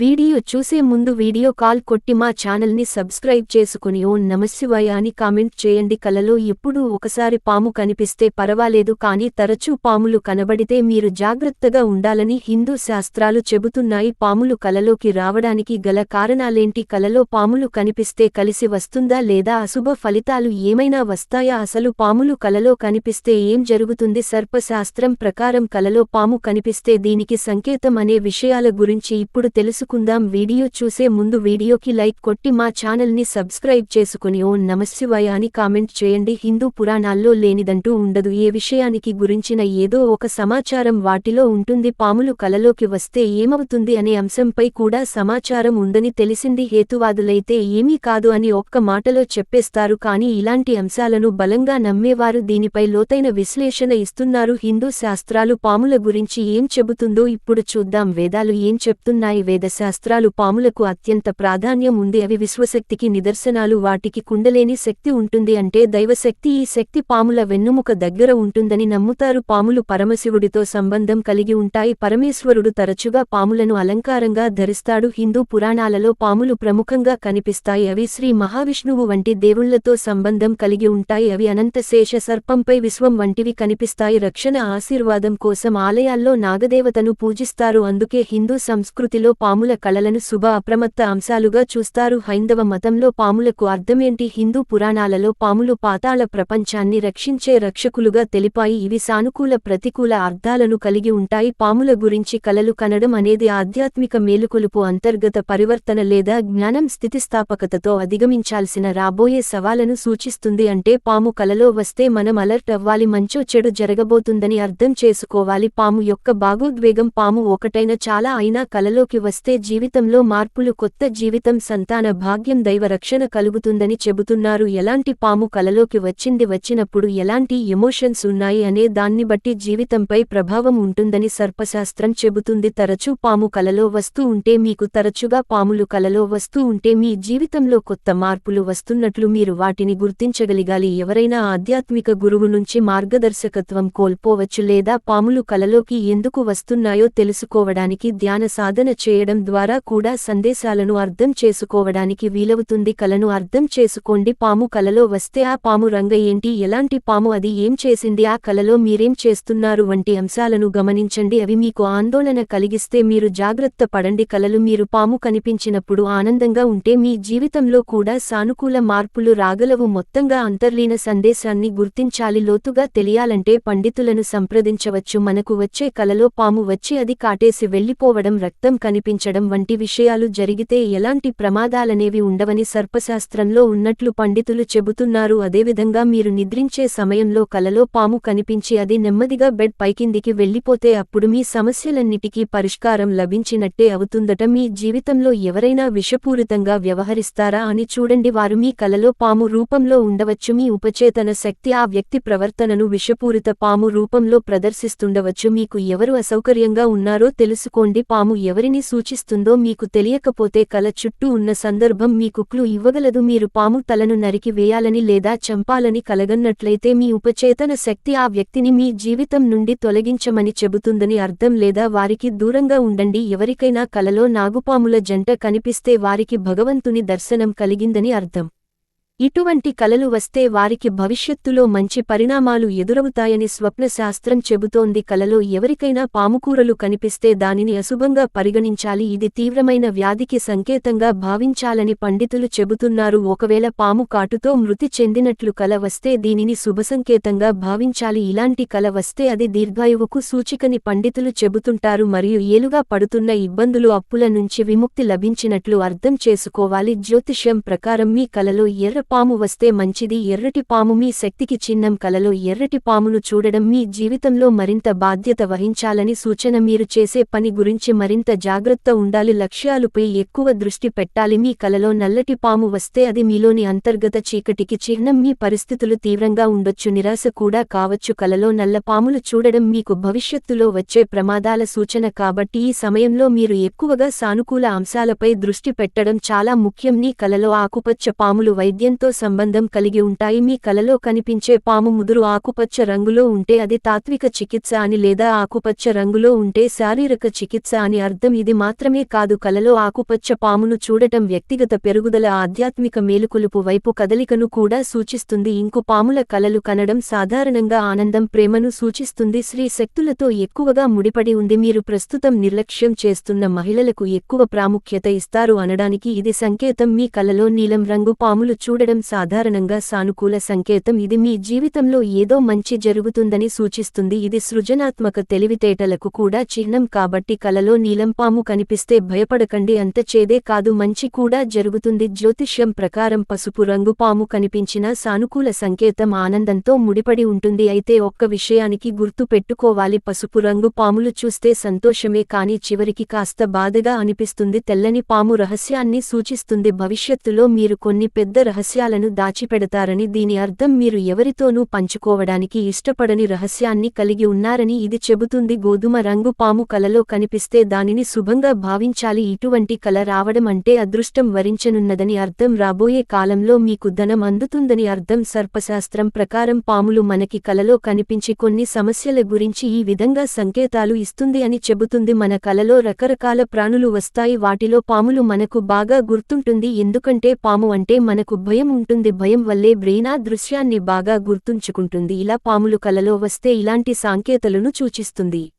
Video చూసే ముందు video call కొట్టి మా ఛానల్ని సబ్స్క్రైబ్ చేసుకుని ఓ నమశివాయ అని కామెంట్ చేయండి. కలలో ఎప్పుడూ ఒకసారి పాము కనిపిస్తే పరవాలేదు కానీ తరచూ పాములు కనబడితే మీరు జాగ్రత్తగా ఉండాలని హిందూ శాస్త్రాలు చెబుతున్నాయి. పాములు కలలోకి రావడానికి గల కారణాలేంటి? కలలో పాములు కనిపిస్తే కలిసి వస్తుందా లేదా? అశుభ ఫలితాలు ఏమైనా వస్తాయా? అసలు పాములు కలలో కనిపిస్తే ఏం జరుగుతుంది? సర్పశాస్త్రం ప్రకారం కలలో పాము కనిపిస్తే దీనికి సంకేతం అనే విషయాల గురించి ఇప్పుడు తెలుసు. తెలుసుకుందాం. వీడియో చూసే ముందు వీడియోకి లైక్ కొట్టి మా ఛానల్ని సబ్స్క్రైబ్ చేసుకుని ఓ నమశివాయ అని కామెంట్ చేయండి. హిందూ పురాణాల్లో లేనిదంటూ ఉండదు. ఏ విషయానికి గురించిన ఏదో ఒక సమాచారం వాటిలో ఉంటుంది. పాములు కలలోకి వస్తే ఏమవుతుంది అనే అంశంపై కూడా సమాచారం ఉందని తెలిసింది. హేతువాదులైతే ఏమీ కాదు అని ఒక్క మాటలో చెప్పేస్తారు. కానీ ఇలాంటి అంశాలను బలంగా నమ్మేవారు దీనిపై లోతైన విశ్లేషణ ఇస్తున్నారు. హిందూ శాస్త్రాలు పాముల గురించి ఏం చెబుతుందో ఇప్పుడు చూద్దాం. వేదాలు ఏం చెప్తున్నాయి? వేద శాస్త్రాలు పాములకు అత్యంత ప్రాధాన్యం ఉంది. అవి విశ్వశక్తికి నిదర్శనాలు. వాటికి కుండలేని శక్తి ఉంటుంది అంటే దైవశక్తి. ఈ శక్తి పాముల వెన్నుముక దగ్గర ఉంటుందని నమ్ముతారు. పాములు పరమశివుడితో సంబంధం కలిగి ఉంటాయి. పరమేశ్వరుడు తరచుగా పాములను అలంకారంగా ధరిస్తాడు. హిందూ పురాణాలలో పాములు ప్రముఖంగా కనిపిస్తాయి. అవి శ్రీ మహావిష్ణువు వంటి దేవుళ్ళతో సంబంధం కలిగి ఉంటాయి. అవి అనంత శేష సర్పంపై విశ్వం వంటివి కనిపిస్తాయి. రక్షణ ఆశీర్వాదం కోసం ఆలయాల్లో నాగదేవతను పూజిస్తారు. అందుకే హిందూ సంస్కృతిలో పాము పాముల కళలను శుభ అప్రమత్త అంశాలుగా చూస్తారు. హైందవ మతంలో పాములకు అర్థమేంటి? హిందూ పురాణాలలో పాములు పాతాళ ప్రపంచాన్ని రక్షించే రక్షకులుగా తెలిపాయి. ఇవి సానుకూల ప్రతికూల అర్థాలను కలిగి ఉంటాయి. పాముల గురించి కలలు కనడం అనేది ఆధ్యాత్మిక మేలుకొలుపు అంతర్గత పరివర్తన లేదా జ్ఞానం స్థితిస్థాపకతతో అధిగమించాల్సిన రాబోయే సవాలను సూచిస్తుంది. అంటే పాము కలలో వస్తే మనం అలర్ట్ అవ్వాలి మంచో చెడు జరగబోతుందని అర్థం చేసుకోవాలి. పాము యొక్క భాగోద్వేగం పాము ఒకటైన చాలా అయినా కలలోకి వస్తే జీవితంలో మార్పులు కొత్త జీవితం సంతాన భాగ్యం దైవ రక్షణ కలుగుతుందని చెబుతున్నారు. ఎలాంటి పాము కలలోకి వచ్చింది వచ్చినప్పుడు ఎలాంటి ఎమోషన్స్ ఉన్నాయి అనే దాన్ని బట్టి జీవితంపై ప్రభావం ఉంటుందని సర్పశాస్త్రం చెబుతుంది. తరచూ పాము కలలో వస్తూ ఉంటే మీకు తరచుగా పాములు కలలో వస్తూ ఉంటే మీ జీవితంలో కొత్త మార్పులు వస్తున్నట్లు మీరు వాటిని గుర్తించగలిగాలి. ఎవరైనా ఆధ్యాత్మిక గురువు నుంచి మార్గదర్శకత్వం కోల్పోవచ్చు లేదా పాములు కలలోకి ఎందుకు వస్తున్నాయో తెలుసుకోవడానికి ధ్యాన సాధన చేయడం ద్వారా కూడా సందేశాలను అర్థం చేసుకోవడానికి వీలవుతుంది. కలను అర్థం చేసుకోండి. పాము కలలో వస్తే ఆ పాము రంగ ఏంటి? ఎలాంటి పాము అది? ఏం చేసింది? ఆ కలలో మీరేం చేస్తున్నారు? వంటి అంశాలను గమనించండి. అవి మీకు ఆందోళన కలిగిస్తే మీరు జాగ్రత్త పడండి. కలలు మీరు పాము కనిపించినప్పుడు ఆనందంగా ఉంటే మీ జీవితంలో కూడా సానుకూల మార్పులు రాగలవు. మొత్తంగా అంతర్లీన సందేశాన్ని గుర్తించాలి. లోతుగా తెలియాలంటే పండితులను సంప్రదించవచ్చు. మనకు వచ్చే కలలో పాము వచ్చి అది కాటేసి వెళ్ళిపోవడం రక్తం కనిపించ ఉపయోగించడం వంటి విషయాలు జరిగితే ఎలాంటి ప్రమాదాలనేవి ఉండవని సర్పశాస్త్రంలో ఉన్నట్లు పండితులు చెబుతున్నారు. అదేవిధంగా మీరు నిద్రించే సమయంలో కలలో పాము కనిపించి అది నెమ్మదిగా బెడ్ పైకిందికి వెళ్ళిపోతే అప్పుడు మీ సమస్యలన్నిటికీ పరిష్కారం లభించినట్టే అవుతుందట. మీ జీవితంలో ఎవరైనా విషపూరితంగా వ్యవహరిస్తారా అని చూడండి. వారు మీ కలలో పాము రూపంలో ఉండవచ్చు. మీ ఉపచేతన శక్తి ఆ వ్యక్తి ప్రవర్తనను విషపూరిత పాము రూపంలో ప్రదర్శిస్తుండవచ్చు. మీకు ఎవరు అసౌకర్యంగా ఉన్నారో తెలుసుకోండి. పాము ఎవరిని సూచి సూచిస్తుందో మీకు తెలియకపోతే కల చుట్టూ ఉన్న సందర్భం మీకు క్లూ ఇవ్వగలదు. మీరు పాము తలను నరికి వేయాలని లేదా చంపాలని కలగన్నట్లయితే మీ ఉపచేతన శక్తి ఆ వ్యక్తిని మీ జీవితం నుండి తొలగించమని చెబుతుందని అర్థం లేదా వారికి దూరంగా ఉండండి. ఎవరికైనా కలలో నాగుపాముల జంట కనిపిస్తే వారికి భగవంతుని దర్శనం కలిగిందని అర్థం. ఇటువంటి కలలు వస్తే వారికి భవిష్యత్తులో మంచి పరిణామాలు ఎదురవుతాయని స్వప్నశాస్త్రం చెబుతోంది. కలలో ఎవరికైనా పాముకూరలు కనిపిస్తే దానిని అశుభంగా పరిగణించాలి. ఇది తీవ్రమైన వ్యాధికి సంకేతంగా భావించాలని పండితులు చెబుతున్నారు. ఒకవేళ పాము కాటుతో మృతి చెందినట్లు కల వస్తే దీనిని శుభసంకేతంగా భావించాలి. ఇలాంటి కల వస్తే అది దీర్ఘాయువుకు సూచికని పండితులు చెబుతుంటారు. మరియు ఏలుగా పడుతున్న ఇబ్బందులు అప్పుల నుంచి విముక్తి లభించినట్లు అర్థం చేసుకోవాలి. జ్యోతిష్యం ప్రకారం మీ కలలో ఎర్ర పాము వస్తే మంచిది. ఎర్రటి పాము మీ శక్తికి చిహ్నం కలలో ఎర్రటి పామును చూడడం మీ జీవితంలో మరింత బాధ్యత వహించాలని సూచన మీరు చేసే పని గురించి మరింత జాగ్రత్త ఉండాలి. లక్ష్యాలుపై ఎక్కువ దృష్టి పెట్టాలి. మీ కలలో నల్లటి పాము వస్తే అది మీలోని అంతర్గత చీకటికి చిహ్నం. మీ పరిస్థితులు తీవ్రంగా ఉండొచ్చు. నిరాశ కూడా కావచ్చు. కలలో నల్ల పాములు చూడడం మీకు భవిష్యత్తులో వచ్చే ప్రమాదాల సూచన కాబట్టి ఈ సమయంలో మీరు ఎక్కువగా సానుకూల అంశాలపై దృష్టి పెట్టడం చాలా ముఖ్యం. నీ కలలో ఆకుపచ్చ పాములు వైద్యం భాగ్యంతో సంబంధం కలిగి ఉంటాయి. మీ కలలో కనిపించే పాము ముదురు ఆకుపచ్చ రంగులో ఉంటే అది తాత్విక చికిత్స అని లేదా ఆకుపచ్చ రంగులో ఉంటే శారీరక చికిత్స అని అర్థం. ఇది మాత్రమే కాదు కలలో ఆకుపచ్చ పామును చూడటం వ్యక్తిగత పెరుగుదల ఆధ్యాత్మిక మేలుకొలుపు వైపు కదలికను కూడా సూచిస్తుంది. ఇంకు పాముల కలలు కనడం సాధారణంగా ఆనందం ప్రేమను సూచిస్తుంది. స్త్రీ శక్తులతో ఎక్కువగా ముడిపడి ఉంది. మీరు ప్రస్తుతం నిర్లక్ష్యం చేస్తున్న మహిళలకు ఎక్కువ ప్రాముఖ్యత ఇస్తారు అనడానికి ఇది సంకేతం. మీ కలలో నీలం రంగు పాములు చూడడం సాధారణంగా సానుకూల సంకేతం. ఇది మీ జీవితంలో ఏదో మంచి జరుగుతుందని సూచిస్తుంది. ఇది సృజనాత్మక తెలివితేటలకు కూడా చిహ్నం కాబట్టి కలలో నీలంపాము కనిపిస్తే భయపడకండి. అంత చేదే కాదు మంచి కూడా జరుగుతుంది. జ్యోతిష్యం ప్రకారం పసుపు రంగు పాము కనిపించిన సానుకూల సంకేతం ఆనందంతో ముడిపడి ఉంటుంది. అయితే ఒక్క విషయానికి గుర్తు పెట్టుకోవాలి. పసుపు రంగు పాములు చూస్తే సంతోషమే కాని చివరికి కాస్త బాధగా అనిపిస్తుంది. తెల్లని పాము రహస్యాన్ని సూచిస్తుంది. భవిష్యత్తులో మీరు కొన్ని పెద్ద రహస్యాలను దాచిపెడతారని దీని అర్థం మీరు ఎవరితోనూ పంచుకోవడానికి ఇష్టపడని రహస్యాన్ని కలిగి ఉన్నారని ఇది చెబుతుంది. గోధుమ రంగు పాము కలలో కనిపిస్తే దానిని శుభంగా భావించాలి. ఇటువంటి కల రావడం అంటే అదృష్టం వరించనున్నదని అర్థం. రాబోయే కాలంలో మీకు ధనం అందుతుందని అర్థం. సర్పశాస్త్రం ప్రకారం పాములు మనకి కలలో కనిపించి కొన్ని సమస్యల గురించి ఈ విధంగా సంకేతాలు ఇస్తుంది అని చెబుతుంది. మన కలలో రకరకాల ప్రాణులు వస్తాయి. వాటిలో పాములు మనకు బాగా గుర్తుంటుంది. ఎందుకంటే పాము అంటే మనకు భయం ఉంటుంది భయం వల్లే బ్రెయినా దృశ్యాన్ని బాగా గుర్తుంచుకుంటుంది. ఇలా పాములు కలలో వస్తే ఇలాంటి సాంకేతలను సూచిస్తుంది.